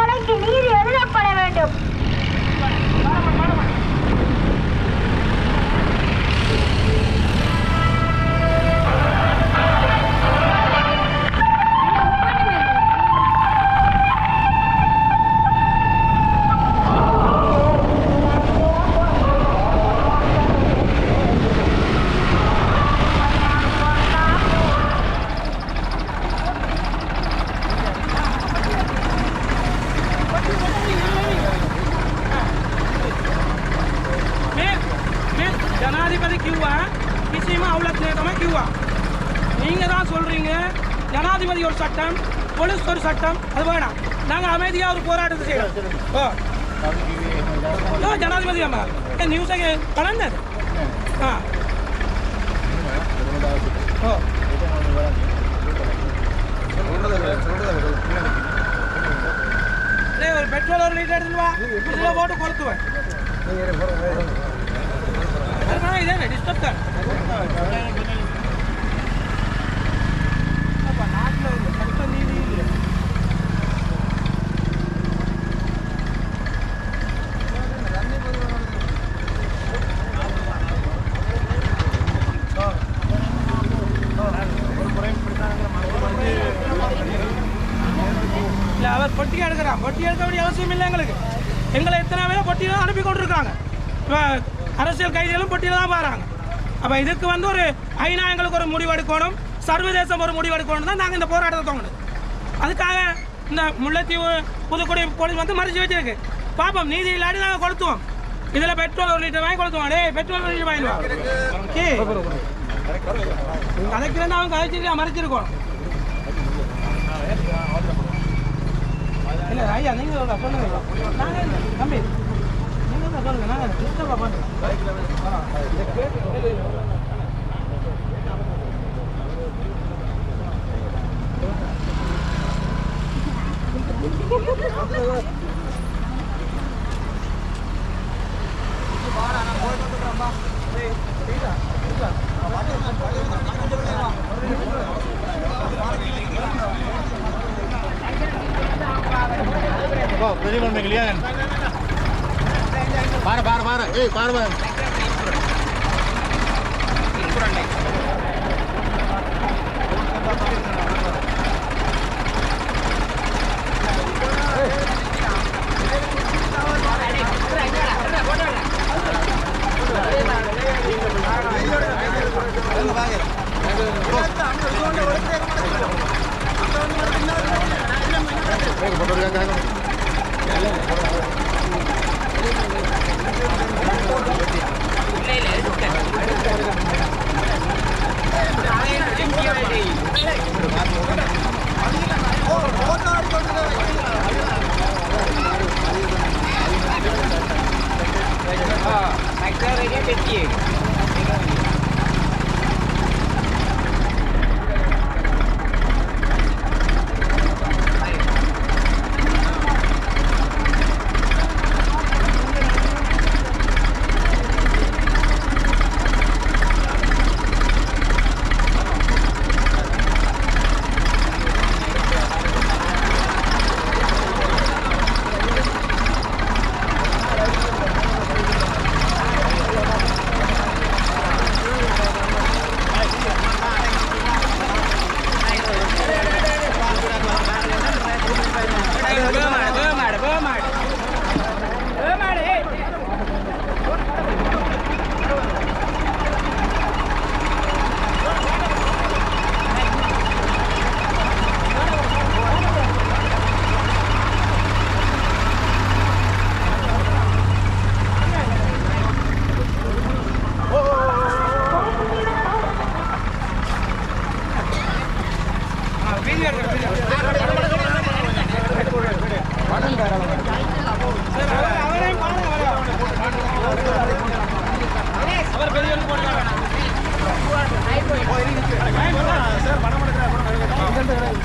இந்த படுகொலைக்கு ஜனாதிபதி கியூவா நிச்சயமாக அவ்வளோ நேரமாக கியூவா. நீங்கள் தான் சொல்கிறீங்க ஜனாதிபதி ஒரு சட்டம் போலீஸ் ஒரு சட்டம் அது வேணாம். நாங்கள் அமைதியாக ஒரு போராட்டத்தை செய்கிறோம் ஓ. ஓ ஜனாதிபதி அம்மா. நியூஸை கலந்து? ஆ. ஓ. ஒரு பெட்ரோல் ஒரு லிட்டர் எடுத்துட்டு இதில் போட்டு கொடுத்துவேன் பொட்டி எடுக்கிறான் பொட்டி எடுக்க வேண்டிய அவசியம் இல்லை எங்களுக்கு. எங்களை எத்தனை பேர் பொட்டியில் தான் அனுப்பி கொண்டிருக்காங்க. இப்போ அரசியல் கைதிகளும் பொட்டியில் தான் பாருங்க அப்போ இதுக்கு வந்து ஒரு ஐநா எங்களுக்கு ஒரு முடிவெடுக்கணும் சர்வதேசம் ஒரு முடிவெடுக்கணும் தான் நாங்கள் இந்த போராட்டத்தை தோணுது அதுக்காக இந்த முல்லைத்தீவு புதுக்குடி போலீஸ் வந்து மறைச்சு வச்சிருக்கு. பாப்போம் நீதி இல்லாட்டி நாங்கள் கொளுத்துவோம். இதில் பெட்ரோல் ஒரு லிட்டர் வாங்கி கொளுத்துவோம். டே பெட்ரோல் ஒரு லிட்டர் வாங்கிடுவோம் ஓகே. கதைக்கிறேன் அவன் கதைச்சிட்டு மறைச்சிருக்கோம். இல்லை ஐயா நீங்கள் சொல்லுங்க நாங்கள் தம்பி. நீங்க தான் சொல்லுங்க நாங்க பாரு பாரு பாரு ஏய் பாரு பாரு Let's.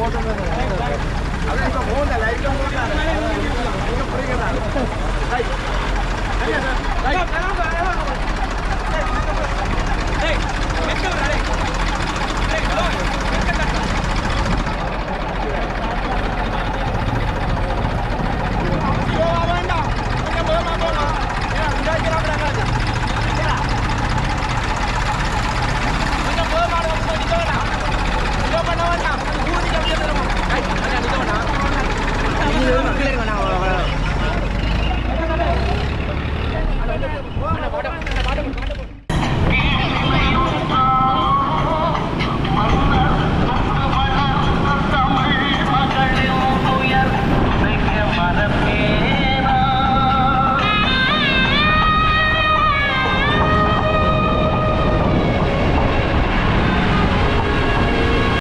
Hey!